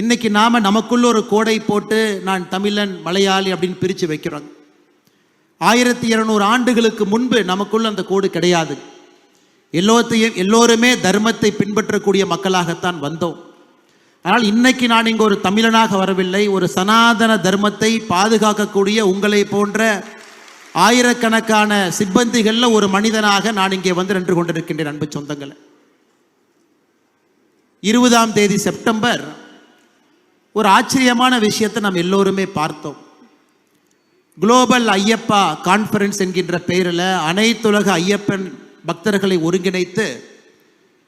இன்னைக்கு நாம நமக்குள்ள ஒரு கோடை போட்டு நான் தமிழன் மலையாளி அப்படின்னு பிரித்து வைக்கிறோம். ஆயிரத்தி இருநூறு ஆண்டுகளுக்கு முன்பு நமக்குள்ள அந்த கோடு கிடையாது. எல்லோத்தையும் எல்லோருமே தர்மத்தை பின்பற்றக்கூடிய மக்களாகத்தான் வந்தோம். ஆனால் இன்னைக்கு நான் இங்கே ஒரு தமிழனாக வரவில்லை. ஒரு சனாதன தர்மத்தை பாதுகாக்கக்கூடிய உங்களை போன்ற ஆயிரக்கணக்கான சிப்பந்திகளில் ஒரு மனிதனாக நான் இங்கே வந்து நின்று கொண்டிருக்கின்றேன் அன்பு சொந்தங்களை. இருபதாம் தேதி செப்டம்பர் ஒரு ஆச்சரியமான விஷயத்தை நாம் எல்லோருமே பார்த்தோம். குளோபல் ஐயப்பா கான்ஃபரன்ஸ் என்கின்ற பெயரில் அனைத்துலக ஐயப்பன் பக்தர்களை ஒருங்கிணைத்து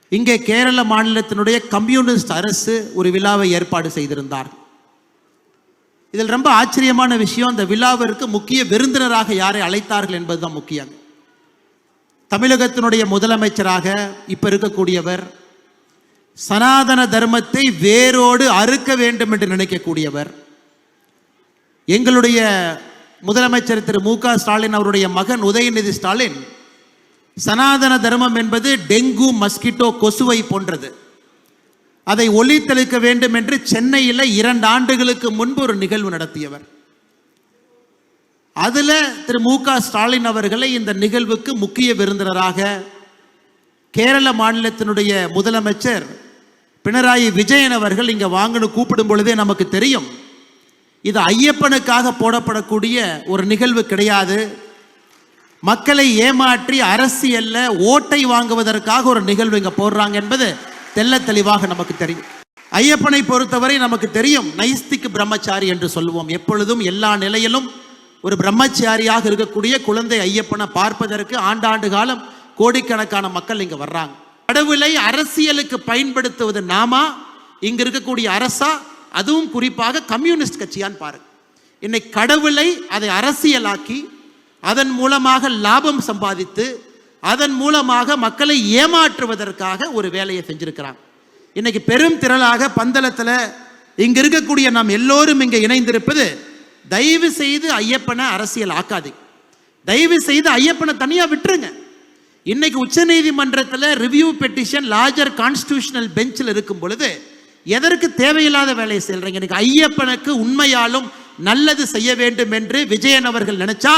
இங்கே கேரள மாநிலத்தினுடைய கம்யூனிஸ்ட் அரசு ஒரு விழாவை ஏற்பாடு செய்திருந்தார். இதில் ரொம்ப ஆச்சரியமான விஷயம் அந்த விழாவிற்கு முக்கிய விருந்தினராக யாரை அழைத்தார்கள் என்பதுதான் முக்கியம். தமிழகத்தினுடைய முதலமைச்சராக இப்போ இருக்கக்கூடியவர் சனாதன தர்மத்தை வேரோடு அறுக்க வேண்டும் என்று நினைக்கக்கூடியவர். எங்களுடைய முதலமைச்சர் திரு மு க ஸ்டாலின் அவருடைய மகன் உதயநிதி ஸ்டாலின் சனாதன தர்மம் என்பது டெங்கு மஸ்கிட்டோ கொசுவை போன்றது. அதை ஒழித்தளிக்க வேண்டும் என்று சென்னையில் இரண்டு ஆண்டுகளுக்கு முன்பு ஒரு நிகழ்வு நடத்தியவர். அதில் திரு மு க ஸ்டாலின் அவர்களை இந்த நிகழ்வுக்கு முக்கிய விருந்தினராக கேரள மாநிலத்தினுடைய முதலமைச்சர் பினராயி விஜயன் அவர்கள் இங்கே வாங்கன்னு கூப்பிடும் பொழுதே நமக்கு தெரியும். இது ஐயப்பனுக்காக போடப்படக்கூடிய ஒரு நிகழ்வு கிடையாது. மக்களை ஏமாற்றி அரசியல்ல ஓட்டை வாங்குவதற்காக ஒரு நிகழ்வு இங்கே போடுறாங்க என்பது தெல்ல தெளிவாக நமக்கு தெரியும். ஐயப்பனை பொறுத்தவரை நமக்கு தெரியும் நைஸ்திக் பிரம்மச்சாரி என்று சொல்லுவோம். எப்பொழுதும் எல்லா நிலையிலும் ஒரு பிரம்மச்சாரியாக இருக்கக்கூடிய குழந்தை ஐயப்பனை பார்ப்பதற்கு ஆண்டாண்டு காலம் கோடிக்கணக்கான மக்கள் இங்கே வர்றாங்க. கடவுளை அரசியலுக்கு பயன்படுத்துவது நாமா? இங்க இருக்கக்கூடிய அரசா? அதுவும் குறிப்பாக கம்யூனிஸ்ட் கட்சியான்னு பாருங்க இன்னைக்கு கடவுளை அதை அரசியலாக்கி அதன் மூலமாக லாபம் சம்பாதித்து அதன் மூலமாக மக்களை ஏமாற்றுவதற்காக ஒரு வேலையை செஞ்சிருக்கிறாங்க இன்னைக்கு பெரும் திரளாக பந்தளத்தில் இங்க இருக்கக்கூடிய நாம் எல்லோரும் இங்கே இணைந்திருப்பது தயவு செய்து ஐயப்பனை அரசியல் ஆக்காது தயவு செய்து ஐயப்பனை தனியாக விட்டுருங்க. இன்னைக்கு உச்சநீதிமன்றத்தில் ரிவ்யூ பெட்டிஷன் லார்ஜர் கான்ஸ்டியூஷனல் பெஞ்சில் இருக்கும் பொழுது எதற்கு தேவையில்லாத வேலையை செய்கிறீங்க எனக்கு ஐயப்பனுக்கு உண்மையாலும் நல்லது செய்ய வேண்டும் என்று விஜயன் அவர்கள் நினைச்சா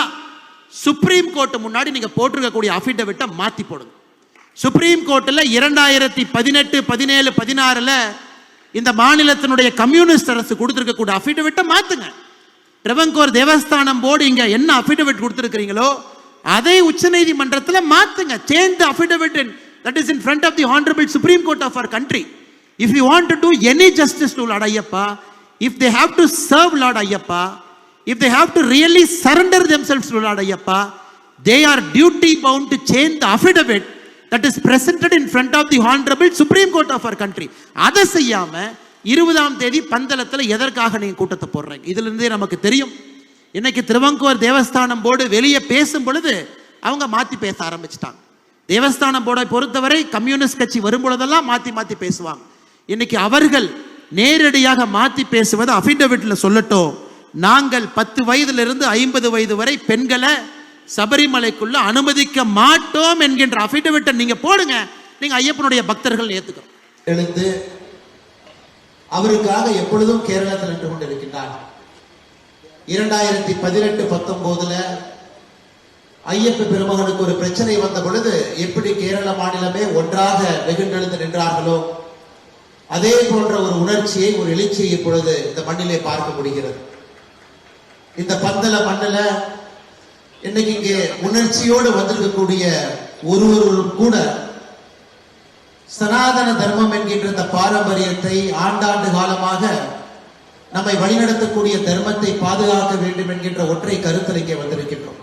சுப்ரீம் கோர்ட்டு முன்னாடி நீங்கள் போட்டிருக்கக்கூடிய அஃபிடவிட்டை மாற்றி போடுங்க. சுப்ரீம் கோர்ட்டில் இரண்டாயிரத்தி பதினெட்டு பதினேழு பதினாறில் இந்த மாநிலத்தினுடைய கம்யூனிஸ்ட் அரசு கொடுத்துருக்கக்கூடிய அஃபிடவிட்டை மாற்றுங்க ட்ரெவங்கோர் தேவஸ்தானம் போர்டு இங்கே என்ன அஃபிடவிட் கொடுத்துருக்கிறீங்களோ அதை உச்சநீதிமன்றத்தில் மாத்துங்க. Change the affidavit that is in front of the honourable Supreme Court of our country if you want to do any justice to Lord Ayyappa if they have to serve Lord Ayyappa if they have to really surrender themselves to Lord Ayyappa they are duty bound to change the affidavit that is presented in front of the honourable Supreme Court of our country அதை செய்யாமல் இருபதாம் தேதி பந்தளத்தில் எதற்காக நீங்கள் கூட்டத்தை போடுறீங்க? இதுலேருந்தே நமக்கு தெரியும். இன்னைக்கு திருவங்கூர் தேவஸ்தானம் போர்டு வெளியே பேசும் பொழுது அவங்க மாத்தி பேச ஆரம்பிச்சிட்டாங்க. தேவஸ்தானம் போர்டை பொறுத்தவரை கம்யூனிஸ்ட் கட்சி வரும் பொழுதெல்லாம் மாத்தி மாத்தி பேசுவாங்க. இன்னைக்கு அவர்கள் நேரடியாக மாத்தி பேசுவது அஃபிடவிட்ல சொல்லட்டும். நாங்கள் பத்து வயதிலிருந்து ஐம்பது வயது வரை பெண்களை சபரிமலைக்குள்ள அனுமதிக்க மாட்டோம் என்கின்ற அஃபிடவிட்டை நீங்க போடுங்க. நீங்க ஐயப்பனுடைய பக்தர்கள் ஏத்துக்கிறோம். எழுந்து அவருக்காக எப்பொழுதும் கேரளத்தில் நின்று கொண்டிருக்கின்றார் இரண்டாயிரத்தி பதினெட்டு பத்தொன்பதுல ஐயப்ப பெருமகனுக்கு ஒரு பிரச்சனை வந்த பொழுது எப்படி கேரள மாநிலமே ஒன்றாக வெகுண்டெழுந்து நின்றார்களோ அதே போன்ற ஒரு உணர்ச்சியை ஒரு எழுச்சியை இப்பொழுது இந்த மண்ணிலே பார்க்க முடிகிறது. இந்த பந்தல மண்ணில இன்னைக்கு இங்கே உணர்ச்சியோடு வந்திருக்கக்கூடிய ஒருவரும் கூட சனாதன தர்மம் என்கின்ற இந்த பாரம்பரியத்தை ஆண்டாண்டு காலமாக நம்மை வழிநடத்தக்கூடிய தர்மத்தை பாதுகாக்க வேண்டும் என்கின்ற ஒற்றை கருத்தில் இங்கே வந்திருக்கின்றோம்.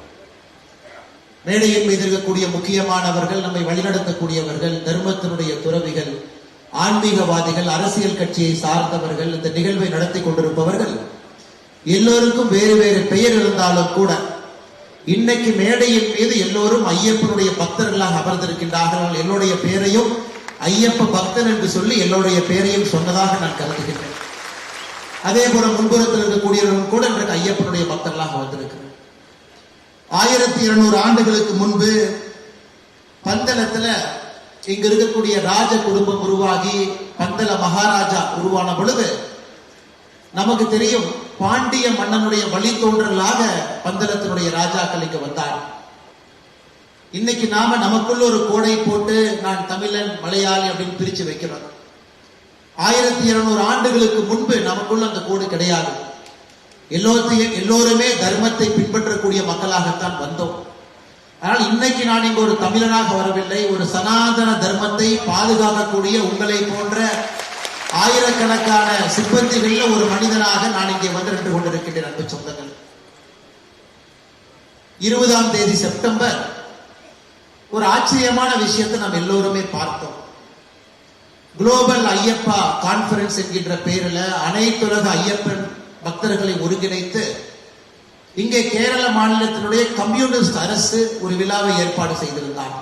மேடையின் மீது இருக்கக்கூடிய முக்கியமானவர்கள் நம்மை வழிநடத்தக்கூடியவர்கள் தர்மத்தினுடைய துறவிகள் ஆன்மீகவாதிகள் அரசியல் கட்சியை சார்ந்தவர்கள் இந்த நிகழ்வை நடத்தி கொண்டிருப்பவர்கள் எல்லோருக்கும் வேறு வேறு பெயர் இருந்தாலும் கூட இன்னைக்கு மேடையின் மீது எல்லோரும் ஐயப்பனுடைய பக்தர்களாக அமர்ந்திருக்கின்றார்கள். என்னுடைய பெயரையும் ஐயப்ப பக்தன் என்று சொல்லி எல்லோருடைய பெயரையும் சொன்னதாக நான் கருதுகின்றேன். அதே போல முன்புறத்தில் இருக்கக்கூடியவர்கள் கூட இன்றைக்கு ஐயப்பனுடைய பக்தர்களாக வந்திருக்கு ஆயிரத்தி இருநூறு ஆண்டுகளுக்கு முன்பு பந்தளத்துல இங்க இருக்கக்கூடிய ராஜ குடும்பம் உருவாகி பந்தல மகாராஜா உருவான பொழுது நமக்கு தெரியும் பாண்டிய மன்னனுடைய வழித்தோன்றலாக பந்தளத்தினுடைய ராஜாக்கள் இங்க வந்தார் இன்னைக்கு நாம நமக்குள்ள ஒரு கோடை போட்டு நான் தமிழன் மலையாளி அப்படின்னு பிரிச்சு வைக்கிறோம். ஆயிரத்தி இருநூறு ஆண்டுகளுக்கு முன்பு நமக்குள்ள அந்த கோடு கிடையாது. எல்லோத்தையும் எல்லோருமே தர்மத்தை பின்பற்றக்கூடிய மக்களாகத்தான் வந்தோம். ஆனால் இன்னைக்கு நான் இங்கு ஒரு தமிழனாக வரவில்லை. ஒரு சனாதன தர்மத்தை பாதுகாக்கக்கூடிய உங்களை போன்ற ஆயிரக்கணக்கான சிப்பந்திகளில் ஒரு மனிதனாக நான் இங்கே வந்து நின்று கொண்டிருக்கின்றேன் அன்பு சொந்தங்கள். இருபதாம் தேதி செப்டம்பர் ஒரு ஆச்சரியமான விஷயத்தை நாம் எல்லோருமே பார்த்தோம். குளோபல் ஐயப்பா கான்ஃபரன்ஸ் என்கின்ற பெயரில் அனைத்துலக ஐயப்பன் பக்தர்களை ஒருங்கிணைத்து இங்கே கேரள மாநிலத்தினுடைய கம்யூனிஸ்ட் அரசு ஒரு விழாவை ஏற்பாடு செய்திருந்தார்.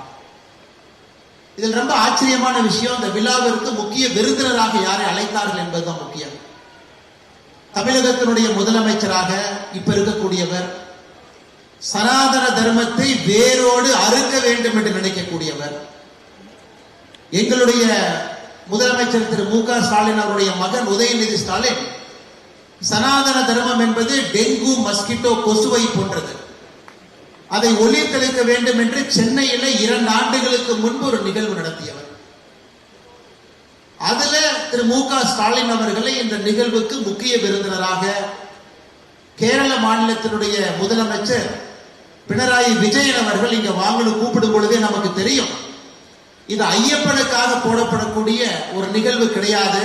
இதில் ரொம்ப ஆச்சரியமான விஷயம் இந்த விழாவிற்கு முக்கிய விருந்தினராக யாரை அழைத்தார்கள் என்பதுதான் முக்கியம். தமிழகத்தினுடைய முதலமைச்சராக இப்ப இருக்கக்கூடியவர் சனாதன தர்மத்தை வேரோடு அறுக்க வேண்டும் என்று நினைக்கக்கூடியவர் எங்களுடைய முதலமைச்சர் திரு மு க ஸ்டாலின் அவருடைய மகன் உதயநிதி ஸ்டாலின் சனாதன தர்மம் என்பது டெங்கு மஸ்கிட்டோ கொசுவை போன்றது. அதை ஒளித்தளிக்க வேண்டும் என்று சென்னையில இரண்டு ஆண்டுகளுக்கு முன்பு ஒரு நிகழ்வு நடத்தியவர். அதுல திரு மு க ஸ்டாலின் அவர்களை இந்த நிகழ்வுக்கு முக்கிய விருந்தினராக கேரள மாநிலத்தினுடைய முதலமைச்சர் பினராயி விஜயன் அவர்கள் இங்க வாங்கணும் கூப்பிடும் பொழுதே நமக்கு தெரியும். இது ஐயப்பனுக்காக போடப்படக்கூடிய ஒரு நிகழ்வு கிடையாது.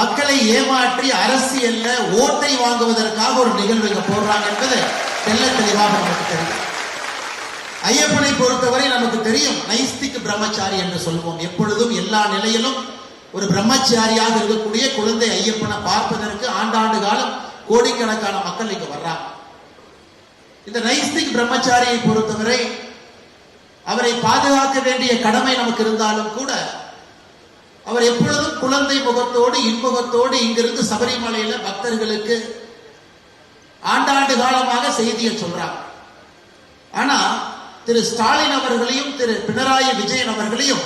மக்களை ஏமாற்றி அரசியல்ல ஓட்டை வாங்குவதற்காக ஒரு நிகழ்வு இங்க போடுறாங்க என்பது தெல்ல தெளிவாக நமக்கு தெரியும். ஐயப்பனை பொறுத்தவரை நமக்கு தெரியும் நைஸ்திக் பிரம்மச்சாரி என்று சொல்வோம். எப்பொழுதும் எல்லா நிலையிலும் ஒரு பிரம்மச்சாரியாக இருக்கக்கூடிய குழந்தை ஐயப்பனை பார்ப்பதற்கு ஆண்டாண்டு காலம் கோடிக்கணக்கான மக்கள் இங்க வர்றாங்க. இந்த நைஸ்திக் பிரம்மச்சாரியை பொறுத்தவரை அவரை பாதுகாக்க வேண்டிய கடமை நமக்கு இருந்தாலும் கூட அவர் எப்பொழுதும் குழந்தை முகத்தோடு இன்முகத்தோடு இங்கிருந்து சபரிமலையில பக்தர்களுக்கு ஆண்டாண்டு காலமாக செய்தியை சொல்றார். ஆனா திரு ஸ்டாலின் அவர்களையும் திரு பினராயி விஜயன் அவர்களையும்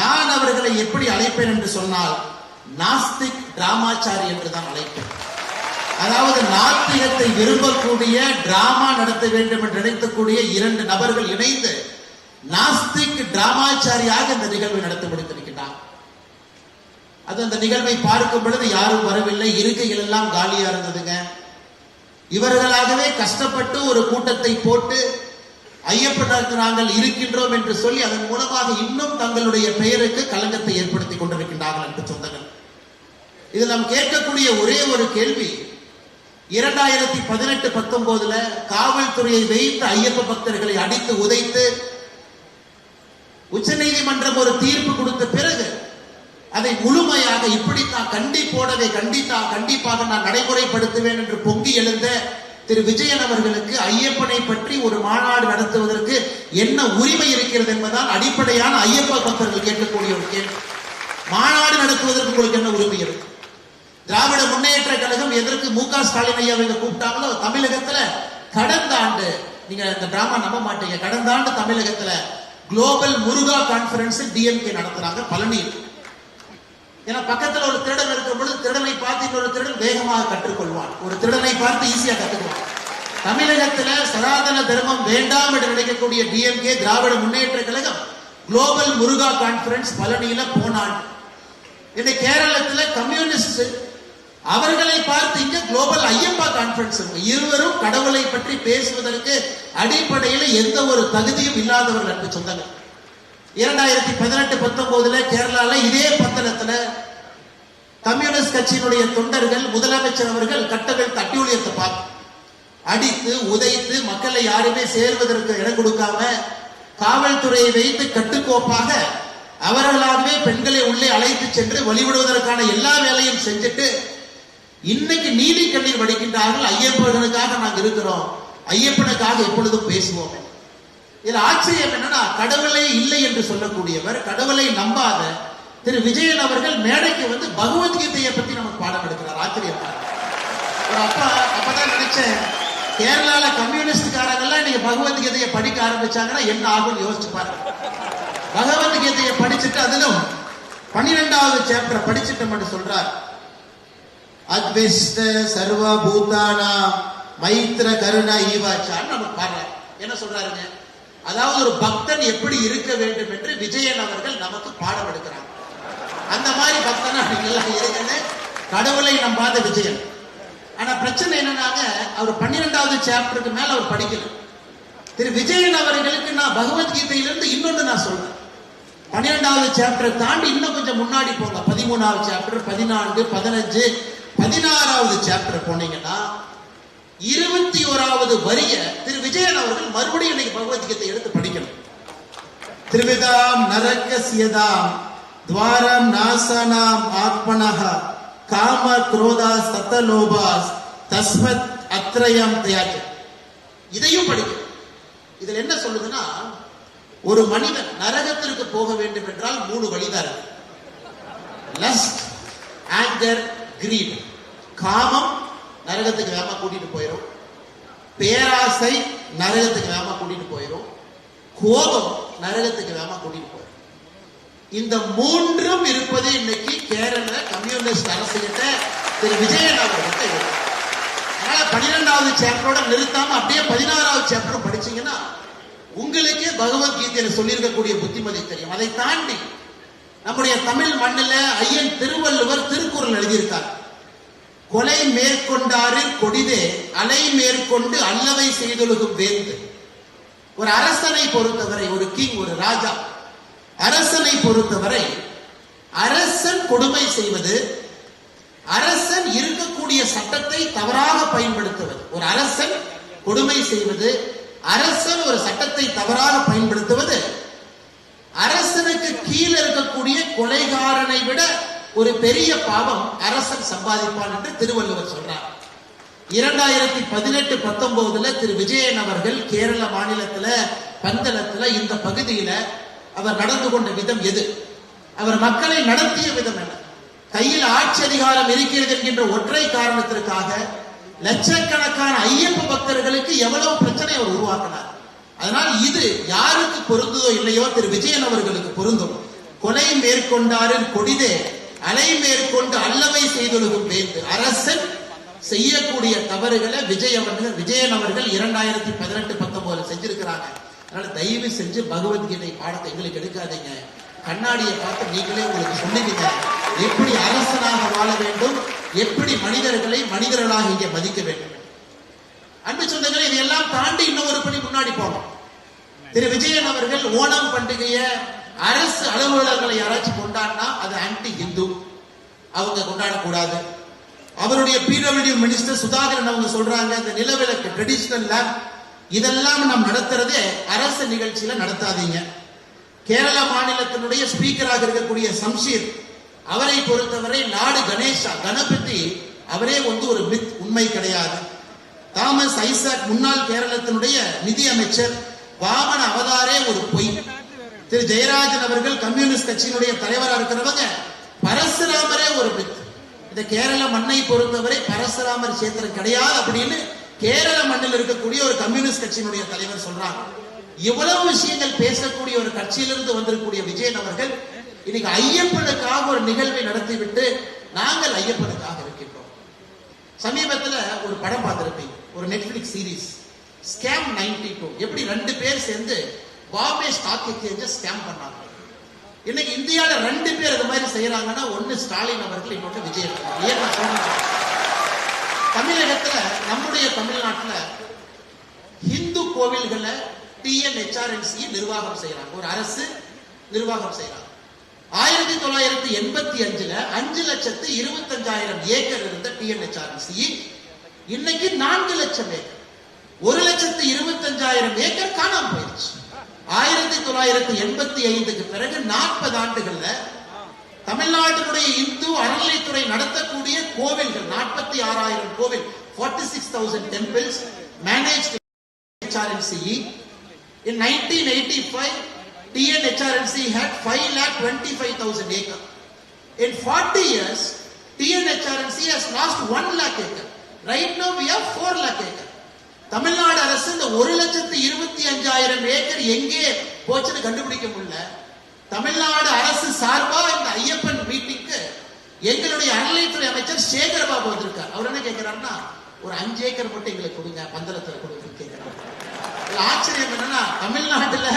நான் அவர்களை எப்படி அழைப்பேன் என்று சொன்னால் நாஸ்திக் ராமாச்சாரி என்று தான் அழைப்பேன். அதாவது நாத்திகத்தை விரும்பக்கூடிய டிராமா நடத்த வேண்டும் என்று நினைத்தக்கூடிய இரண்டு நபர்கள் இணைந்து நாஸ்திக் டிராமாச்சாரியாக இந்த நிகழ்வை நடத்தி முடித்திருக்கிறார். அது அந்த நிகழ்வை பார்க்கும் பொழுது யாரும் வரவில்லை. இருக்கைகள் எல்லாம் காலியா இருந்ததுங்க. இவர்களாகவே கஷ்டப்பட்டு ஒரு கூட்டத்தை போட்டு ஐயப்பனுக்கு நாங்கள் இருக்கின்றோம் என்று சொல்லி அதன் மூலமாக இன்னும் தங்களுடைய பெயருக்கு களங்கத்தை ஏற்படுத்தி கொண்டிருக்கின்றார்கள் என்று சொந்தங்கள். இதில் நாம் கேட்கக்கூடிய ஒரே ஒரு கேள்வி இரண்டாயிரத்தி பதினெட்டு பத்தொன்பதுல காவல்துறையை வைத்து ஐயப்ப பக்தர்களை அடித்து உதைத்து உச்சநீதிமன்றம் ஒரு தீர்ப்பு கொடுத்த பிறகு அதை முழுமையாக இப்படித்தான் கண்டிப்போடவே கண்டித்தா கண்டிப்பாக நான் நடைமுறைப்படுத்துவேன் என்று பொங்கி எழுந்த திரு விஜயன் அவர்களுக்கு ஐயப்பனை பற்றி ஒரு மாநாடு நடத்துவதற்கு என்ன உரிமை இருக்கிறது என்பதால் அடிப்படையான ஐயப்ப பக்தர்கள் கேட்கக்கூடிய ஒரு கேள்வி. மாநாடு நடத்துவதற்கு உங்களுக்கு என்ன உரிமை இருக்கு? திராவிட முன்னேற்ற கழகம் எதற்கு மு க ஸ்டாலின் ஐயா இவங்க கூப்பிட்டாங்களோ தமிழகத்துல கடந்த ஆண்டு நீங்க இந்த டிராமா நம்ப மாட்டீங்க. கடந்த ஆண்டு தமிழகத்துல குளோபல் முருகா கான்பரன்ஸ் டிஎம்கே நடத்துறாங்க பழனியில். ஏன்னா பக்கத்துல ஒரு திருடன் இருக்கும் பொழுது திருடனை பார்த்து இன்னொரு திருடன் வேகமாக கற்றுக்கொள்வான். ஒரு திருடனை பார்த்து ஈஸியா கத்துக்குவான். தமிழகத்துல சனாதன தர்மம் வேண்டாம் என்று நினைக்கக்கூடிய DMK Dravida Munnetra Kazhagam global Muruga conference பழனியில போனான். இந்த கேரளத்துல கம்யூனிஸ்ட் அவர்களை பார்த்து இங்க குளோபல் ஐயப்பா கான்ஃபரன்ஸ் இருவரும் கடவுளை பற்றி பேசுவதற்கு அடிப்படையில் எந்த ஒரு தகுதியும் இல்லாதவர்கள் என்று சொந்தங்கள் இரண்டாயிரத்தி பதினெட்டு பத்தொன்பதுல கேரளால இதே பத்தனத்துல கம்யூனிஸ்ட் கட்சியினுடைய தொண்டர்கள் முதலமைச்சர் அவர்கள் கட்டவிழ்த்த தட்டியூழியத்தை பார்த்து அடித்து உதைத்து மக்களை யாருமே சேர்வதற்கு இடம் கொடுக்காம காவல்துறையை வைத்து கட்டுக்கோப்பாக அவர்களாகவே பெண்களை உள்ளே அழைத்து சென்று வழிவிடுவதற்கான எல்லா வேலையும் செஞ்சுட்டு இன்னைக்கு நீதி கண்ணீர் வடிக்கின்றார்கள். ஐயப்பனுக்காக நாங்கள் இருக்கிறோம். ஐயப்பனுக்காக எப்பொழுதும் பேசுவோம். இதுல ஆச்சரியம் என்னன்னா கடவுளே இல்லை என்று சொல்லக்கூடியவர் கடவுளை நம்பாத திரு விஜயன் அவர்கள் மேடைக்கு வந்து பகவத்கீதையை பத்தி நமக்கு பாடம் எடுக்கிறார். ஆச்சரியம் ஒரு அப்பா அப்பதான் நினைச்சேன் கேரளால கம்யூனிஸ்ட்காரங்க எல்லாம் இன்னைக்கு பகவத்கீதையை படிக்க ஆரம்பிச்சாங்கன்னா என்ன ஆகும்னு யோசிச்சு பாருங்க. பகவத்கீதையை படிச்சுட்டு அதிலும் பன்னிரெண்டாவது சாப்டர் படிச்சுட்டோம் என்று சொல்றார். அத்விஷ்ட சர்வ பூதானா மைத்ர கருணா ஈவாச்சான்னு நம்ம பாடுறோம் என்ன சொல்றாருங்க? அதாவது ஒரு பக்தன் எப்படி இருக்க வேண்டும் என்று விஜயன் அவர்கள் நமக்கு பாடம் எடுக்கிறாங்க அந்த மாதிரி பக்தனா நீங்க எல்லாம் இருங்கன்னு கடவுளை நம்பாத விஜயன். ஆனா பிரச்சனை என்னன்னாங்க அவர் பன்னிரெண்டாவது சாப்டருக்கு மேல அவர் படிக்கல. திரு விஜயன் அவர்களுக்கு நான் பகவத்கீதையிலிருந்து இன்னொன்று நான் சொல்றேன். பன்னிரெண்டாவது சாப்டரை தாண்டி இன்னும் கொஞ்சம் முன்னாடி போங்க. பதிமூணாவது சாப்டர் பதினான்கு பதினஞ்சு பதினாறாவது சாப்டர் போனீங்கன்னா இருபத்தி ஓராவது வரிய திரு விஜயன் அவர்கள் மறுபடியும் இன்னைக்கு பகவத்கீதை எடுத்து படிக்கணும். திருவிதாம் நரகசியதாம் துவாரம் நாசனாம் ஆத்மனக காம குரோதா சத்தலோபாஸ் தஸ்மத் அத்ரயம் தியாஜ. இதையும் படிக்கும் இதுல என்ன சொல்லுதுன்னா ஒரு மனிதன் நரகத்திற்கு போக வேண்டும் என்றால் மூணு வழிதான் இருக்கு. லஸ்ட் ஆங்கர் கிரீட் காமம் நரகத்துக்கு வேகமா கூட்டிட்டு போயிடும் பேராசை நரகத்துக்கு வேகமா கூட்டிட்டு போயிடும் கோபம் நரகத்துக்கு வேகமா கூட்டிட்டு போயிடும் இந்த மூன்றும் இருப்பது இன்னைக்கு கேரள கம்யூனிஸ்ட் அரசு கிட்ட திரு விஜயன் அவர்கிட்ட அதனால பன்னிரெண்டாவது சாப்டரோட நிறுத்தாம அப்படியே பதினாறாவது சாப்டர் படிச்சீங்கன்னா உங்களுக்கே பகவத்கீதையில சொல்லியிருக்கக்கூடிய புத்திமதி தெரியும். அதை தாண்டி நம்முடைய தமிழ் மண்ணில் ஐயன் திருவள்ளுவர் திருக்குறள் எழுதியிருக்கார். கொலை மேற்கொண்டாரு கொடிதே அலை மேற்கொண்டு அல்லவை செய்தொழுகும் வேந்து. ஒரு அரசனை பொறுத்தவரை ஒரு கிங் ஒரு ராஜா அரசனை பொறுத்தவரை அரசன் கொடுமை செய்வது அரசன் இருக்கக்கூடிய சட்டத்தை தவறாக பயன்படுத்துவது. ஒரு அரசன் கொடுமை செய்வது அரசன் ஒரு சட்டத்தை தவறாக பயன்படுத்துவது அரசனுக்கு கீழே இருக்கக்கூடிய கொலைகாரனை விட ஒரு பெரிய பாவம் அரசன் சம்பாதிப்பான் என்று திருவள்ளுவர் சொல்றார். இரண்டாயிரத்தி பதினெட்டு பத்தொன்பதுல திரு விஜயன் அவர்கள் கேரள மாநிலத்துல பந்தளத்துல இந்த பகுதியில அவர் நடந்து கொண்ட விதம் எது? அவர் மக்களை நடத்திய விதம் என்ன? கையில் ஆட்சி அதிகாரம் இருக்கிறது என்கின்ற ஒற்றை காரணத்திற்காக லட்சக்கணக்கான ஐயப்ப பக்தர்களுக்கு எவ்வளவு பிரச்சனை அவர் உருவாக்கினார். அதனால் இது யாருக்கு பொருந்ததோ இல்லையோ திரு விஜயன் அவர்களுக்கு பொருந்தும். கொலை மேற்கொண்டாரின் கொடிதே அலை மேற்கொண்டு அல்லவை செய்தொழுகும் வேந்து அரசன் செய்யக்கூடிய தவறுகளை விஜய் அவர்கள் விஜயன் அவர்கள் இரண்டாயிரத்தி பதினெட்டு பத்தொன்பதுல செஞ்சிருக்கிறாங்க. அதனால தயவு செஞ்சு பகவத்கீதை பாடத்தை எங்களுக்கு எடுக்காதீங்க. கண்ணாடியை பார்த்து நீங்களே உங்களுக்கு சொல்லுவீங்க எப்படி அரசனாக வாழ வேண்டும்? எப்படி மனிதர்களை மனிதர்களாக இங்கே மதிக்க வேண்டும்? அன்பு சொந்தங்களை இதையெல்லாம் தாண்டி இன்னும் ஒரு படி முன்னாடி போகணும் திரு விஜயன் அவர்கள் ஓணம் பண்டிகையை அரசு அலுவலகங்களை யாராச்சும் கொண்டாடினா அது ஆன்டி இந்து அவங்க கொண்டாடக்கூடாது. அவருடைய பிடபிள்யூ மினிஸ்டர் சுதாகரன் அவங்க சொல்றாங்க இந்த நிலவிலக்கு ட்ரெடிஷனல் லேப் இதெல்லாம் நாம் நடத்துறதே அரசு நிகழ்ச்சியில நடத்தாதீங்க. கேரள மாநிலத்தினுடைய ஸ்பீக்கராக இருக்கக்கூடிய சம்ஷீர் அவரை பொறுத்தவரை நாடு கணேஷா கணபதி அவரே வந்து ஒரு மித் உண்மை கிடையாது. தாமஸ் ஐசக் முன்னாள் கேரளத்தினுடைய நிதி அமைச்சர் வாமன அவதாரே ஒரு பொய். திரு ஜெயராஜன் அவர்கள் கம்யூனிஸ்ட் கட்சியினுடைய தலைவராக இருக்கிறவங்க பரசுராமரே ஒரு பித்து இந்த கேரள மண்ணை பொறுத்தவரை பரசுராமர் சேத்திரம் கிடையாது அப்படின்னு கேரள மண்ணில் இருக்கக்கூடிய ஒரு கம்யூனிஸ்ட் கட்சியினுடைய தலைவர் சொல்றாங்க இவ்வளவு விஷயங்கள் பேசக்கூடிய ஒரு கட்சியிலிருந்து வந்திருக்கக்கூடிய விஜயன் அவர்கள் இன்னைக்கு ஐயப்பனுக்காக ஒரு நிகழ்வை நடத்திவிட்டு நாங்கள் ஐயப்பனுக்காக இருக்கின்றோம். சமீபத்துல ஒரு படம் பார்த்திருப்பீங்க. ஒரு Netflix series scam ninety two எப்படி ரெண்டு பேர் சேர்ந்து பாம்பே ஸ்டாக் எக்ஸ்சேஞ்ச ஸ்கேம் பண்ணாங்க. இன்னைக்கு இந்தியால ரெண்டு பேர் இது மாதிரி செய்யறாங்கன்னா ஒண்ணு ஸ்டாலின் அவர்கள் இன்னொன்று விஜய் ஏன் தமிழகத்துல நம்முடைய தமிழ்நாட்டுல ஹிந்து கோவில்களை டிஎன்ஹெச்ஆர்என்சி நிர்வாகம் செய்யறாங்க ஒரு அரசு நிர்வாகம் செய்யறாங்க ஆயிரத்தி தொள்ளாயிரத்தி எண்பத்தி அஞ்சுல அஞ்சு லட்சத்து இருபத்தஞ்சாயிரம் ஏக்கர் இருந்த டிஎன்ஹெச்ஆர்என்சி இன்னைக்கு நான்கு லட்சம் ஏக்கர். ஒரு லட்சத்து இருபத்தஞ்சாயிரம் ஏக்கர் காணாம போயிடுச்சு ஆயிரத்தி தொள்ளாயிரத்தி எண்பத்தி ஐந்துக்கு பிறகு நாற்பது ஆண்டுகள்ல தமிழ்நாட்டினுடைய இந்து அறநிலைத்துறை நடத்தக்கூடிய கோவில்கள் நாற்பத்தி ஆறாயிரம் கோவில் forty six thousand temples manage HRNCE. In 1985, TNHRNC had 5 lakh 25,000 acre. In 40 years, TNHRNC has lost 1 lakh acre. Right now, we have 4 lakh acre. Tamil Nadu அரசு இந்த ஒரு லட்சத்து இருபத்தி அஞ்சாயிரம் ஏக்கர் எங்கே போச்சுன்னு கண்டுபிடிக்க முடியல. தமிழ்நாடு அரசு சார்பா இந்த ஐயப்பன் மீட்டிங்க்கு எங்களுடைய அறநிலையத்துறை அமைச்சர் அமைச்சர் சேகர் பாபு வந்திருக்கார். அவர் என்ன கேட்கிறாருன்னா ஒரு அஞ்சு ஏக்கர் மட்டும் எங்களுக்கு கொடுங்க பந்தளத்துல கொடுங்க கேட்கிறாரு ஆச்சரியம் என்னன்னா தமிழ்நாட்டுல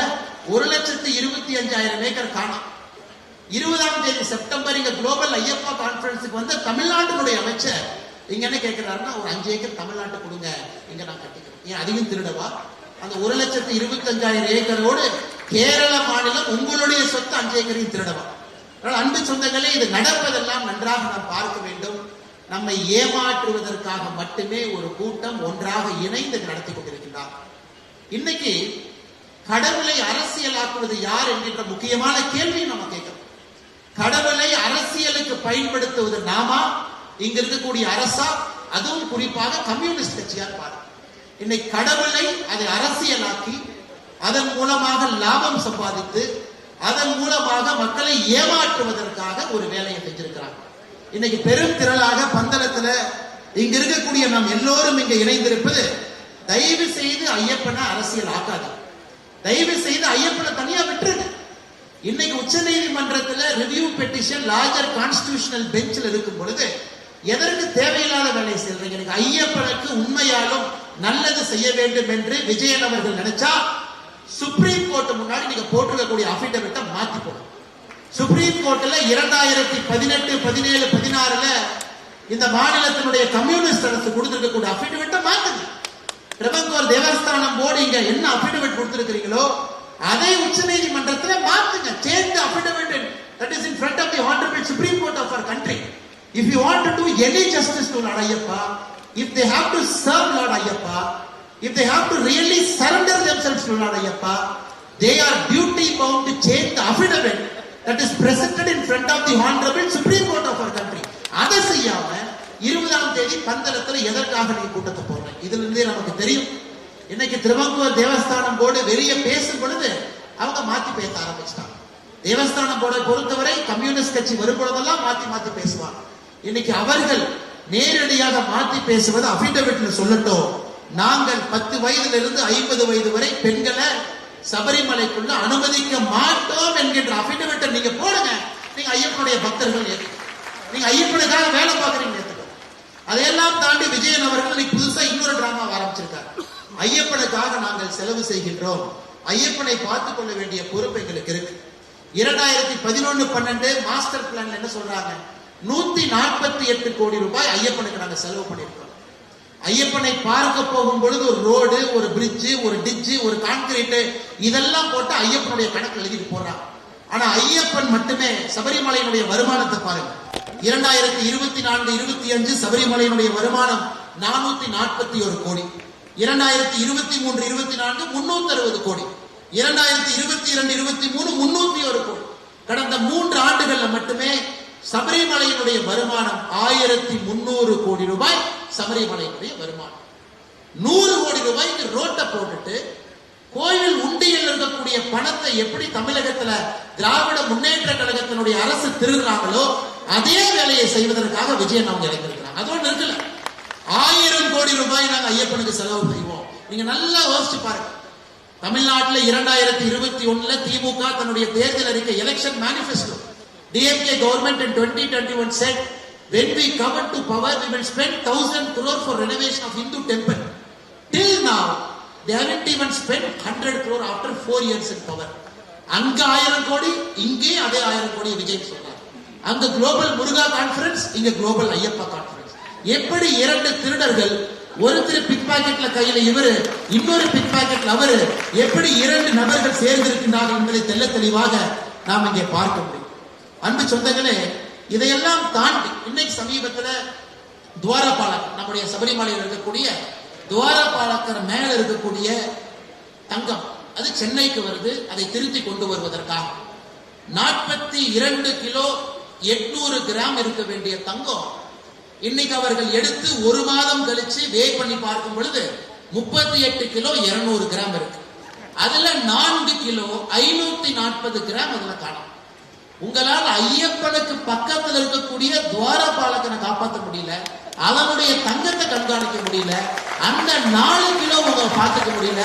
ஒரு லட்சத்து இருபத்தி அஞ்சாயிரம் ஏக்கர் காணோம். இருபதாம் தேதி செப்டம்பர் இங்க குளோபல் ஐயப்பா கான்பரன்ஸுக்கு வந்த தமிழ்நாட்டினுடைய அமைச்சர் இங்க என்ன கேட்கிறாருன்னா ஒரு அஞ்சு ஏக்கர் தமிழ்நாட்டு கொடுங்க இங்க நான் கட்டி ஏன் அதிகம் திருடவா? அந்த ஒரு லட்சத்து இருபத்தி அஞ்சாயிரம் ஏக்கரோடு கேரள மாநிலம் உங்களுடைய சொத்து அஞ்சு ஏக்கரையும் திருடவா? அதனால் அன்பு சொந்தங்களே இது நடப்பதெல்லாம் நன்றாக நாம் பார்க்க வேண்டும். நம்மை ஏமாற்றுவதற்காக மட்டுமே ஒரு கூட்டம் ஒன்றாக இணைந்து நடத்தி கொண்டிருக்கிறார் இன்னைக்கு கடவுளை அரசியலாக்குவது யார் என்கின்ற முக்கியமான கேள்வியை நம்ம கேட்கிறோம். கடவுளை அரசியலுக்கு பயன்படுத்துவது நாமா? இங்க இருக்கக்கூடிய அரசா? அதுவும் குறிப்பாக கம்யூனிஸ்ட் கட்சியார் பாருங்க இன்னைக்கு கடவுளை அதை அரசியலாக்கி அதன் மூலமாக லாபம் சம்பாதித்து அதன் மூலமாக மக்களை ஏமாற்றுவதற்காக ஒரு வேலையை செஞ்சிருக்கிறாங்க இன்னைக்கு பெரும் திரளாக பந்தளத்துல இங்க இருக்கக்கூடிய நாம் எல்லோரும் இங்க இணைந்திருப்பது தயவு செய்து ஐயப்பனை அரசியல் ஆக்காது தயவு செய்து ஐயப்பனை தனியா விட்டுருங்க. இன்னைக்கு உச்ச நீதிமன்றத்துல ரிவ்யூ பெட்டிஷன் லார்ஜர் கான்ஸ்டிடியூஷனல் பெஞ்சில் இருக்கும் பொழுது எதற்கு தேவையில்லாத வேலை செய்யறீங்க? எனக்கு ஐயப்பனுக்கு உண்மையாலும் நல்லது செய்ய வேண்டும் என்று விஜயன் அவர்கள் நினைச்சா சுப்ரீம் கோர்ட் முன்னாடி நீங்க போட்டிருக்கக்கூடிய அபிடவிட்டை மாத்தி போடும் சுப்ரீம் கோர்ட்ல இரண்டாயிரத்தி பதினெட்டு பதினேழு பதினாறுல இந்த மாநிலத்தினுடைய கம்யூனிஸ்ட் அரசு கொடுத்திருக்கக்கூடிய அபிடவிட்டை மாத்துங்க. பிரபங்கோர் தேவஸ்தானம் போர்டு இங்க என்ன அபிடவிட் கொடுத்திருக்கிறீங்களோ அதை உச்சநீதிமன்றத்தில் மாத்துங்க. Change affidavit that is in front of the honourable Supreme Court of our country if you want to any justice to அடையப்பா Ayyappa if they have to serve Lord Ayyappa if they have to really surrender themselves to Lord Ayyappa they are duty bound to change the affidavit that is presented in front of the honorable supreme court of our country. அதை செய்யாம இருபதாம் தேதி பந்தளத்துல எதற்காக நீ கூட்டத்தை போடுற? இதுல இருந்தே நமக்கு தெரியும். இன்னைக்கு திருவங்கூர் தேவஸ்தானம் போர்டு வெளிய பேசும் பொழுது அவங்க மாத்தி பேச ஆரம்பிச்சிட்டாங்க. தேவஸ்தானம் போர்டை பொறுத்தவரை கம்யூனிஸ்ட் கட்சி வரும் பொழுதெல்லாம் மாத்தி மாத்தி பேசுவாங்க. இன்னைக்கு அவர்கள் நேரடியாக மாற்றி பேசுவது அபிடவிட்ல சொல்லட்டும். நாங்கள் பத்து வயதுல இருந்து ஐம்பது வயது வரை பெண்களை சபரிமலைக்குள்ள அனுமதிக்க மாட்டோம் என்கின்ற அபிடவிட்டை நீங்க போடுங்க. நீங்க ஐயப்பனுடைய பக்தர்கள் நீங்க ஐயப்பனுக்காக வேலை பார்க்கறீங்க அதையெல்லாம் தாண்டி விஜயன் அவர்கள் இன்னைக்கு புதுசா இன்னொரு டிராமா ஆரம்பிச்சிருக்காரு. ஐயப்பனுக்காக நாங்கள் செலவு செய்கின்றோம். ஐயப்பனை பார்த்துக் கொள்ள வேண்டிய பொறுப்பு எங்களுக்கு இருக்கு. இரண்டாயிரத்தி பதினொன்னு பன்னெண்டு மாஸ்டர் பிளான் என்ன சொல்றாங்க? நூத்தி நாற்பத்தி எட்டு கோடி ரூபாய் ஐயப்பனுக்கு நாங்க செலவு பண்ணிருக்கோம் ஐயப்பனை பார்க்க போகும் பொழுது ஒரு ரோடு ஒரு பிரிட்ஜு ஒரு டிச்சு ஒரு கான்கிரீட் இதெல்லாம் போட்டு ஐயப்பனுடைய கணக்கு எழுதிட்டு போறான் ஆனா ஐயப்பன் மட்டுமே சபரிமலையினுடைய வருமானத்தை பாருங்க. இரண்டாயிரத்தி இருபத்தி நான்கு இருபத்தி அஞ்சு சபரிமலையினுடைய வருமானம் நானூத்தி நாற்பத்தி ஒரு கோடி. இரண்டாயிரத்தி இருபத்தி மூன்று இருபத்தி நான்கு முன்னூத்தி அறுபது கோடி. இரண்டாயிரத்தி இருபத்தி இரண்டு இருபத்தி மூணு முன்னூத்தி ஒரு கோடி. கடந்த மூன்று ஆண்டுகள்ல மட்டுமே சபரிமலையினுடைய வருமானம் ஆயிரத்தி முன்னூறு கோடி ரூபாய் சபரிமலையினுடைய வருமானம். நூறு கோடி ரூபாய்க்கு ரோட்டை போட்டுட்டு கோயில் உண்டியில் இருக்கக்கூடிய பணத்தை எப்படி தமிழகத்துல திராவிட முன்னேற்ற கழகத்தினுடைய அரசு திருடுறாங்களோ அதே வேலையை செய்வதற்காக விஜயன் அவங்க இறங்கிருக்கிறாங்க ஒன்று நிறுத்தல. ஆயிரம் கோடி ரூபாய் நாங்க ஐயப்பனுக்கு செலவு செய்வோம். நீங்க நல்லா யோசிச்சு பாருங்க. தமிழ்நாட்டுல இரண்டாயிரத்தி இருபத்தி ஒண்ணுல திமுக தன்னுடைய தேர்தல் அறிக்கை election manifesto DMK government in 2021 said when we come into power we will spend 1000 crore for renovation of hindu temple. Till now they haven't even spent 100 crore after 4 years in power. அங்க ஆயிரம் கோடி இங்கே அதே ஆயிரம் கோடி விஜய் சொல்றாரு. அங்க global Muruga conference இங்க குளோபல் ஐயப்பா கான்ஃபரன்ஸ் எப்படி இரண்டு திருடர்கள் ஒருத்தர் பிக் பாக்கெட்ல கையில இவரு இன்னொரு பிக் பாக்கெட்ல அவரு எப்படி இரண்டு நபர்கள் சேர்ந்திருக்கின்றார்கள் என்பதை தெல்ல தெளிவாக நாம் இங்கே பார்க்க முடியும். அன்பு சொந்தங்களே இதையெல்லாம் தாண்டி இன்னைக்கு சமீபத்துல துவாரபாலக் நம்முடைய சபரிமலையில் இருக்கக்கூடிய துவாரபாலக்கர் மேல இருக்கக்கூடிய தங்கம் அது சென்னைக்கு வருது அதை திருத்தி கொண்டு வருவதற்காக. நாற்பத்தி இரண்டு கிலோ எட்நூறு கிராம் இருக்க வேண்டிய தங்கம் இன்னைக்கு அவர்கள் எடுத்து ஒரு மாதம் கழிச்சு வே பண்ணி பார்க்கும் பொழுது முப்பத்தி எட்டு கிலோ இருநூறு கிராம் இருக்கு. அதுல நான்கு கிலோ ஐநூத்தி நாற்பது கிராம் அதுல காணும். உங்களால் ஐயப்பனுக்கு பக்கத்துல இருக்கக்கூடிய துவாரபாலகனை காப்பாற்ற முடியல அவனுடைய தங்கத்தை கண்காணிக்க முடியல அந்த நாலு கிலோ உங்களை பார்த்துக்க முடியல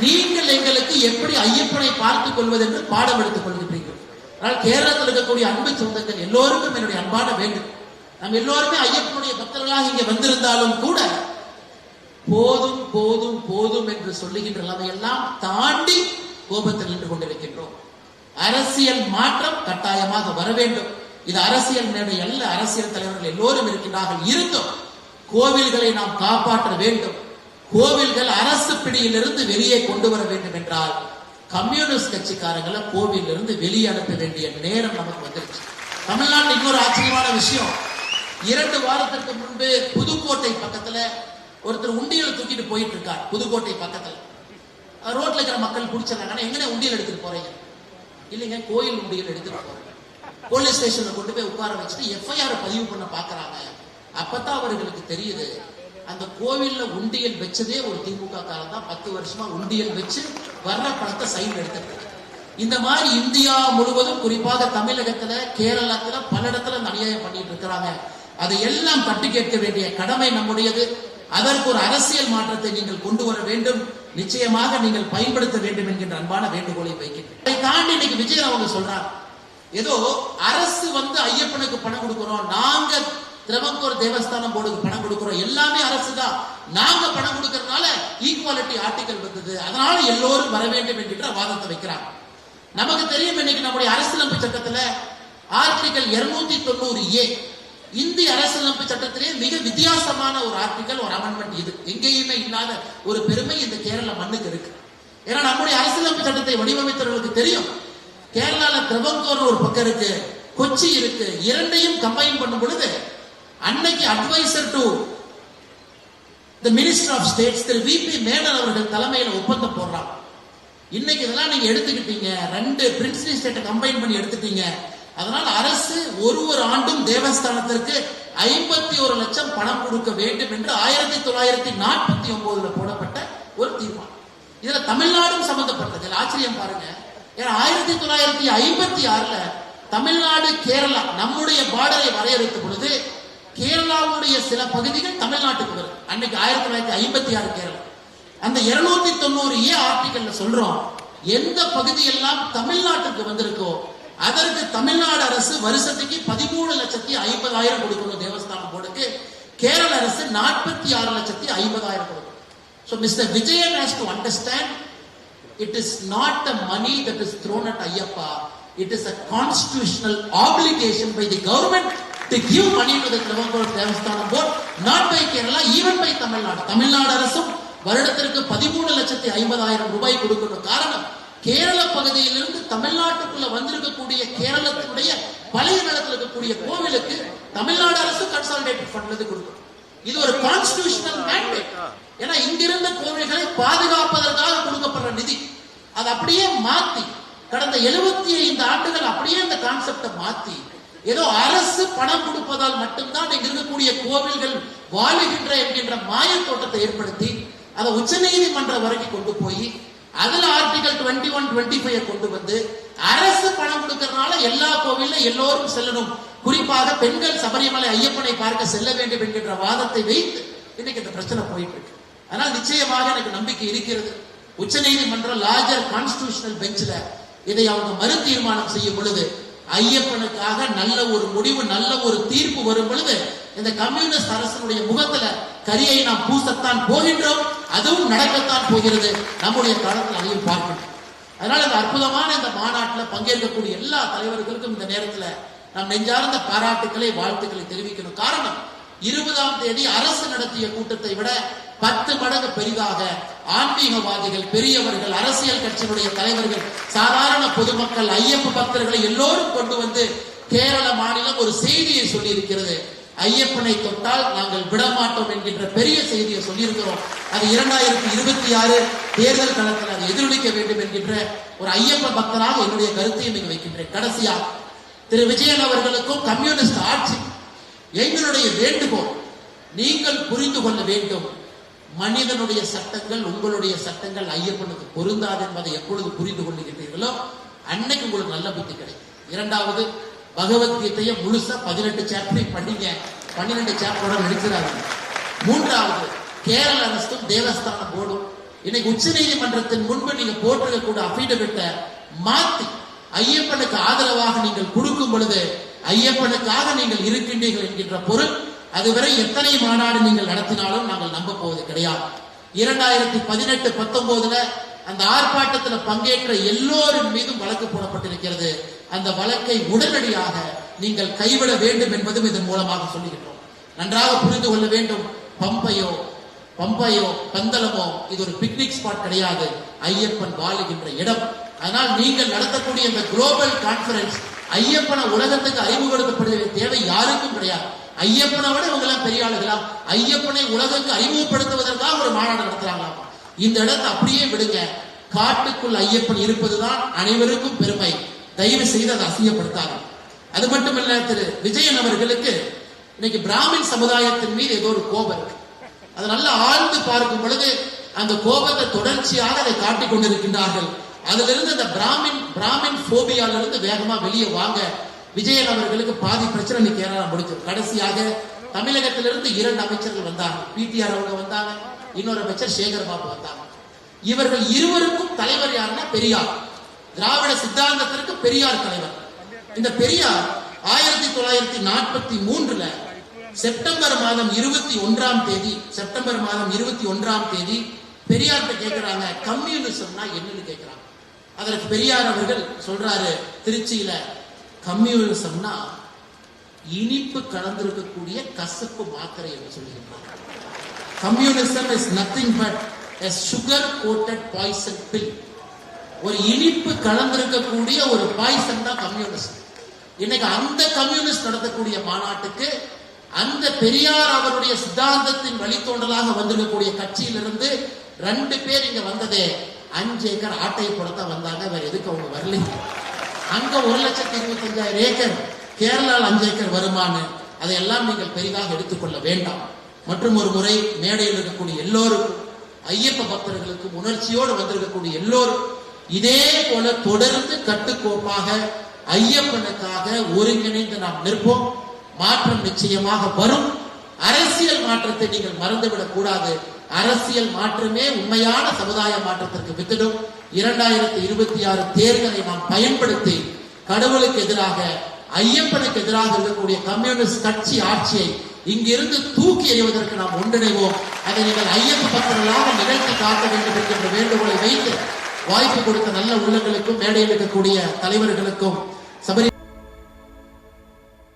நீங்கள் எங்களுக்கு எப்படி ஐயப்பனை பார்த்துக் கொள்வது என்று பாடம் எடுத்துக் கொள்கின்றீர்கள். ஆனால் கேரளத்தில் இருக்கக்கூடிய அன்பு சொந்தங்கள் எல்லோருக்கும் என்னுடைய அன்பான வேண்டும் நம்ம எல்லோருமே ஐயப்பனுடைய பக்தர்களாக இங்கே வந்திருந்தாலும் கூட போதும் போதும் போதும் என்று சொல்லுகின்ற நிலைமையெல்லாம் தாண்டி கோபத்தில் நின்று கொண்டிருக்கின்றோம். அரசியல் மாற்றம் கட்டாயமாக வர வேண்டும். இது அரசியல் மேடை அல்ல அரசியல் தலைவர்கள் எல்லோரும் இருக்கின்றார்கள் இருந்தும். கோவில்களை நாம் காப்பாற்ற வேண்டும். கோவில்கள் அரசு பிடியிலிருந்து வெளியே கொண்டு வர வேண்டும் என்றால் கம்யூனிஸ்ட் கட்சிக்காரங்களை கோவிலிருந்து வெளியே அனுப்ப வேண்டிய நேரம் நமக்கு வந்துருச்சு. தமிழ்நாட்டில் இன்னொரு ஆச்சரியமான விஷயம். இரண்டு வாரத்திற்கு முன்பு புதுக்கோட்டை பக்கத்துல ஒருத்தர் உண்டியல் தூக்கிட்டு போயிட்டு இருக்கார் புதுக்கோட்டை பக்கத்துல. ரோட்ல இருக்கிற மக்கள் பிடிச்சிடறாங்க எங்கன்னா உண்டியல் எடுத்துட்டு போறீங்க? இல்லைங்க கோயில் உண்டியல் எடுத்துட்டு போறேன். போலீஸ் ஸ்டேஷன்ல கொண்டு போய் உட்கார வச்சுட்டு எஃப்ஐஆர் பதிவு பண்ண பாக்குறாங்க. அப்பதான் அவர்களுக்கு தெரியுது அந்த கோவில்ல உண்டியல் வச்சதே ஒரு திமுக காலம் தான். பத்து வருஷமா உண்டியல் வச்சு வர்ற பணத்தை சைன் எடுத்துட்டு இந்த மாதிரி இந்தியா முழுவதும் குறிப்பாக தமிழகத்துல கேரளத்துல பல இடத்துல அநியாயம் பண்ணிட்டு இருக்கிறாங்க. அதை எல்லாம் கட்டு கேட்க வேண்டிய கடமை நம்முடையது. அதற்கு ஒரு அரசியல் மாற்றத்தை நீங்கள் கொண்டு வர வேண்டும். நிச்சயமாக நீங்கள் பயன்படுத்த வேண்டும் என்கின்ற அன்பான வேண்டுகோளை வைக்கின்றேன். அதை தாண்டி இன்னைக்கு விஜயன் அவங்க சொல்றாங்க ஏதோ அரசு வந்து ஐயப்பனுக்கு பணம் கொடுக்கிறோம் நாங்க திரவங்கோர் தேவஸ்தானம் போர்டுக்கு பணம் கொடுக்கிறோம் எல்லாமே அரசு தான். நாங்க பணம் கொடுக்கறதுனால ஈக்குவாலிட்டி ஆர்டிக்கல் வந்தது. அதனால எல்லோரும் வர வேண்டும் என்கின்ற வாதத்தை வைக்கிறாங்க நமக்கு தெரியும் இன்னைக்கு நம்முடைய அரசியலமைப்பு சட்டத்துல ஆர்டிகல் 290 தொண்ணூறு ஏ இந்திய அரசியலமைப்பு சட்டத்திலே மிக வித்தியாசமான ஒரு ஆர்டிகல் ஒரு அமெண்ட்மெண்ட் இது. எங்கேயுமே இல்லாத ஒரு பெருமை இந்த கேரள மண்ணுக்கு இருக்கு. ஏன்னா நம்முடைய அரசியலமைப்பு சட்டத்தை வடிவமைத்தவர்களுக்கு தெரியும். கேரளால திரவங்கோர் ஒரு பக்கம் இருக்கு கொச்சி இருக்கு இரண்டையும் கம்பைன் பண்ணும் பொழுது அன்னைக்கு adviser to the minister of states Thiru VP Menon அவர்கள் தலைமையில ஒப்பந்தம் போடுறாங்க. இன்னைக்கு இதெல்லாம் நீங்க எடுத்துக்கிட்டீங்க ரெண்டு பிரின்சிபல் ஸ்டேட்டை கம்பைன் பண்ணி எடுத்துட்டீங்க. அதனால் அரசு ஒரு ஒரு ஆண்டும் தேவஸ்தானத்திற்கு ஐம்பத்தி ஒரு லட்சம் பணம் கொடுக்க வேண்டும் என்று ஆயிரத்தி தொள்ளாயிரத்தி நாற்பத்தி ஒன்பதுல போடப்பட்ட ஒரு தீர்மானம். இதுல தமிழ்நாடும் சம்பந்தப்பட்டது. ஆச்சரியம் பாருங்க. ஏன்னா ஆயிரத்தி தொள்ளாயிரத்தி ஐம்பத்தி ஆறுல தமிழ்நாடு கேரளா நம்முடைய பார்டரை வரையறுத்த பொழுது கேரளாவுடைய சில பகுதிகள் தமிழ்நாட்டுக்கு வரும் அன்னைக்கு ஆயிரத்தி தொள்ளாயிரத்தி ஐம்பத்தி ஆறு கேரளா. அந்த இருநூத்தி தொண்ணூறு ஏ ஆர்டிகல்ல சொல்றோம் எந்த பகுதியெல்லாம் தமிழ்நாட்டுக்கு வந்திருக்கோ அதற்கு தமிழ்நாடு அரசு வருஷத்துக்கு பதிமூணு லட்சத்தி ஐம்பதாயிரம் கொடுக்கணும் தேவஸ்தானம் போர்டுக்கு. கேரள அரசு நாற்பத்தி ஆறு லட்சத்தி ஐம்பதாயிரம் கொடுக்கணும். So Mister Vijayan has to understand it is not the money that is thrown at Ayyappa it is a constitutional application by the government to give money to the Travancore Devasthana Board, not by Kerala even by Tamil Nadu Tamil Nadu அரசும் வருடத்திற்கு பதிமூணு லட்சத்தி ஐம்பதாயிரம் ரூபாய் கொடுக்கணும். காரணம் கேரள பகுதியிலிருந்து தமிழ்நாட்டுக்குள்ள வந்திருக்கக்கூடிய கேரளத்தினுடைய பழைய நிலத்தில் இருக்கக்கூடிய கோவிலுக்கு தமிழ்நாடு அரசு கன்சாலிடேட்டட் ஃபண்ட்ல கொடுக்கும். இது ஒரு கான்ஸ்டிடியூஷனல் மேண்டேட் ஏன்னா இங்கிருந்த கோவில்களை பாதுகாப்பதற்காக கொடுக்கப்படுற நிதி. அதை அப்படியே மாத்தி கடந்த 75 ஐந்து ஆண்டுகள் அப்படியே இந்த கான்செப்டை மாத்தி ஏதோ அரசு பணம் கொடுப்பதால் மட்டும்தான் இங்க இருக்கக்கூடிய கோவில்கள் வாழுகின்ற என்கின்ற மாயத் தோட்டத்தை ஏற்படுத்தி அதை உச்சநீதிமன்றம் வரைக்கும் கொண்டு போய் அதுல article twenty one twenty five கொண்டு வந்து அரசு பணம் கொடுக்கறதுனால எல்லா கோவில்ல எல்லோரும் செல்லணும். குறிப்பாக பெண்கள் சபரிமலை ஐயப்பனை பார்க்க செல்ல வேண்டும் என்கின்ற வாதத்தை வைத்து இன்னைக்கு இந்த பிரச்சனை போயிட்டு இருக்கு ஆனால் நிச்சயமாக எனக்கு நம்பிக்கை இருக்கிறது. உச்சநீதிமன்றம் லார்ஜர் கான்ஸ்டியூஷனல் பெஞ்சில் இதை அவங்க மறு தீர்மானம் செய்யும் பொழுது ஐயப்பனுக்காக நல்ல ஒரு முடிவு நல்ல ஒரு தீர்ப்பு வரும் பொழுது இந்த கம்யூனிஸ்ட் அரசனுடைய முகத்துல கரியை நாம் பூசத்தான் போகின்றோம். அதுவும் நடக்கத்தான் போகிறது. நம்முடைய காலத்தில் அதையும் பார்க்கணும். அதனால இந்த அற்புதமான இந்த மாநாட்டில் பங்கேற்கக்கூடிய எல்லா தலைவர்களுக்கும் இந்த நேரத்தில் நாம் நெஞ்சார்ந்த பாராட்டுக்களை வாழ்த்துக்களை தெரிவிக்கணும். காரணம் இருபதாம் தேதி அரசு நடத்திய கூட்டத்தை விட பத்து மடங்கு பெரிதாக ஆன்மீகவாதிகள் பெரியவர்கள் அரசியல் கட்சியினுடைய தலைவர்கள் சாதாரண பொதுமக்கள் ஐயப்ப பக்தர்களை எல்லோரும் கொண்டு வந்து கேரள மாநிலம் ஒரு செய்தியை சொல்லி இருக்கிறது ஐயப்பனை தொட்டால் நாங்கள் விடமாட்டோம் என்கின்ற பெரிய செய்தியை சொல்லியிருக்கிறோம். அது இரண்டாயிரத்தி இருபத்தி ஆறு தேர்தல் களத்தில் அதை எதிரொலிக்க வேண்டும் என்கின்ற ஒரு ஐயப்ப பக்தராக என்னுடைய கருத்தையும் இங்கு வைக்கின்றேன். கடைசியா திரு விஜயன் அவர்களுக்கும் கம்யூனிஸ்ட் ஆட்சி எங்களுடைய வேண்டுகோள் நீங்கள் புரிந்து கொள்ள வேண்டும். மனிதனுடைய சட்டங்கள் உங்களுடைய சட்டங்கள் ஐயப்பனுக்கு பொருந்தாது என்பதை எப்பொழுது புரிந்து கொள்ளுகின்றீர்களோ அன்னைக்கு உங்களுக்கு நல்ல புத்தி கிடைக்கும். இரண்டாவது பகவத்கீதையை முழுசா பதினெட்டு சாப்டர் படிங்க. பன்னிரெண்டு சாப்டரோட நடிக்கிறாங்க மூன்றாவது கேரள அரசும் தேவஸ்தானம் போர்டும். இன்னைக்கு உச்ச நீதிமன்றத்தின் முன்பு நீங்க போட்டிருக்க கூட அபிடவிட்ட மாத்தி ஐயப்பனுக்கு ஆதரவாக நீங்கள் கொடுக்கும் பொழுது ஐயப்பனுக்காக நீங்கள் இருக்கின்றீர்கள் என்கின்ற பொருள் அதுவரை எத்தனை மாநாடு நீங்கள் நடத்தினாலும் நாங்கள் நம்ப போவது கிடையாது. இரண்டாயிரத்தி பதினெட்டு பத்தொன்பதுல அந்த ஆர்ப்பாட்டத்தில் பங்கேற்ற எல்லோரின் மீதும் வழக்கு போடப்பட்டிருக்கிறது. அந்த வழக்கை உடனடியாக நீங்கள் கைவிட வேண்டும் என்பதும் இதன் மூலமாக சொல்லுகின்றோம். நன்றாக புரிந்து கொள்ள வேண்டும். பம்பையோ பம்பையோ பந்தளமோ இது ஒரு பிக்னிக் ஸ்பாட் கிடையாது. ஐயப்பன் வாழுகின்ற இடம். அதனால் நீங்கள் நடத்தக்கூடிய இந்த குளோபல் கான்ஃபரன்ஸ் ஐயப்பனை உலகத்துக்கு அறிமுகப்படுத்தப்படுகிற தேவை யாருக்கும் கிடையாது. ஐயப்பனை விட இவங்கெல்லாம் பெரிய ஆளுகளா ஐயப்பனை உலகத்துக்கு அறிமுகப்படுத்துவதற்காக ஒரு மாநாடு நடத்துறாங்களாமா. இந்த இடத்தை அப்படியே விடுங்க. காட்டுக்குள் ஐயப்பன் இருப்பதுதான் அனைவருக்கும் பெருமை. தயவு செய்து அதை அசிங்கப்படுத்தாங்க அது மட்டுமல்ல திரு. விஜயன் அவர்களுக்கு இன்னைக்கு பிராமின் சமுதாயத்தின் மீது ஏதோ ஒரு கோபம் இருக்கு. அதை நல்லா ஆழ்ந்து பார்க்கும் பொழுது அந்த கோபத்தை தொடர்ச்சியாக அதை காட்டிக் கொண்டிருக்கின்றார்கள். அதிலிருந்து அந்த பிராமின் பிராமின் போபியால இருந்து வேகமா வெளியே வாங்க விஜயன் அவர்களுக்கு பாதி பிரச்சனை இன்னைக்கு கேரளா முடிஞ்சது. கடைசியாக தமிழகத்திலிருந்து இரண்டு அமைச்சர்கள் வந்தாங்க. பிடிஆர் அவங்க வந்தாங்க. இன்னொரு அமைச்சர் சேகர் பாபு வந்தாங்க. இவர்கள் இருவருக்கும் தலைவர் யாருன்னா பெரியார். திராவிட சித்தாந்தத்திற்கு பெரியார் தலைவர். இந்த பெரியார் ஆயிரத்தி தொள்ளாயிரத்தி நாற்பத்தி மூன்றுல செப்டம்பர் மாதம் இருபத்தி ஒன்றாம் தேதி செப்டம்பர் மாதம் இருபத்தி ஒன்றாம் தேதி பெரியார்கிட்ட கேட்கிறாங்க கம்யூனிசம்னா என்னன்னு கேட்கிறாங்க அதற்கு பெரியார் அவர்கள் சொல்றாரு திருச்சியில கம்யூனிசம்னா இனிப்பு கலந்திருக்கக்கூடிய கசப்பு மாத்திரை என்று சொல்லுகின்றார் communism is nothing but a sugar coated poison pill ஒரு இனிப்பு கலந்திருக்கக்கூடிய ஒரு பாய்சன் தான் கம்யூனிஸ்ட் இன்னைக்கு அந்த கம்யூனிஸ்ட் நடத்தக்கூடிய மாநாட்டுக்கு அந்த பெரியார் அவருடைய சித்தாந்தத்தின் வழித்தோன்றலாக வந்திருக்கக்கூடிய கட்சியிலிருந்து ரெண்டு பேர் இங்க வந்ததே அஞ்சு ஏக்கர் ஆட்டை போடத்தான் வந்தாங்க. வேற எதுக்கு அவங்க வரல? அங்க ஒரு லட்சத்தி இருபத்தஞ்சாயிரம் ஏக்கர் கேரளாவில் அஞ்சு ஏக்கர் வருமானு அதையெல்லாம் நீங்கள் பெரிதாக எடுத்துக்கொள்ள வேண்டாம். மற்றும் ஒரு முறை மேடையில் இருக்கக்கூடிய எல்லோருக்கும் ஐயப்ப பக்தர்களுக்கும் உணர்ச்சியோடு வந்திருக்கக்கூடிய எல்லோரும் இதே போல தொடர்ந்து கட்டுக்கோப்பாக ஐயப்பனுக்காக ஒருங்கிணைந்து நாம் நிற்போம். மாற்றம் நிச்சயமாக வரும். அரசியல் மாற்றத்தை நீங்கள் மறந்துவிடக் கூடாது. அரசியல் மாற்றமே உண்மையான சமுதாய மாற்றத்திற்கு வித்திடும். இரண்டாயிரத்தி இருபத்தி ஆறு தேர்தலை நாம் பயன்படுத்தி கடவுளுக்கு எதிராக ஐயப்பனுக்கு எதிராக இருக்கக்கூடிய கம்யூனிஸ்ட் கட்சி ஆட்சியை இங்கிருந்து தூக்கி எறிவதற்கு நாம் ஒன்றிணைவோம். அதை நீங்கள் ஐயப்ப பக்தர்களாக நிகழ்த்தி காக்க வேண்டும் என்கின்ற வேண்டுகோளை வைத்து வாய்ப்பு கொடுத்த நல்ல உள்ளங்களுக்கும் மேடையில் இருக்கக்கூடிய தலைவர்களுக்கும் சபரி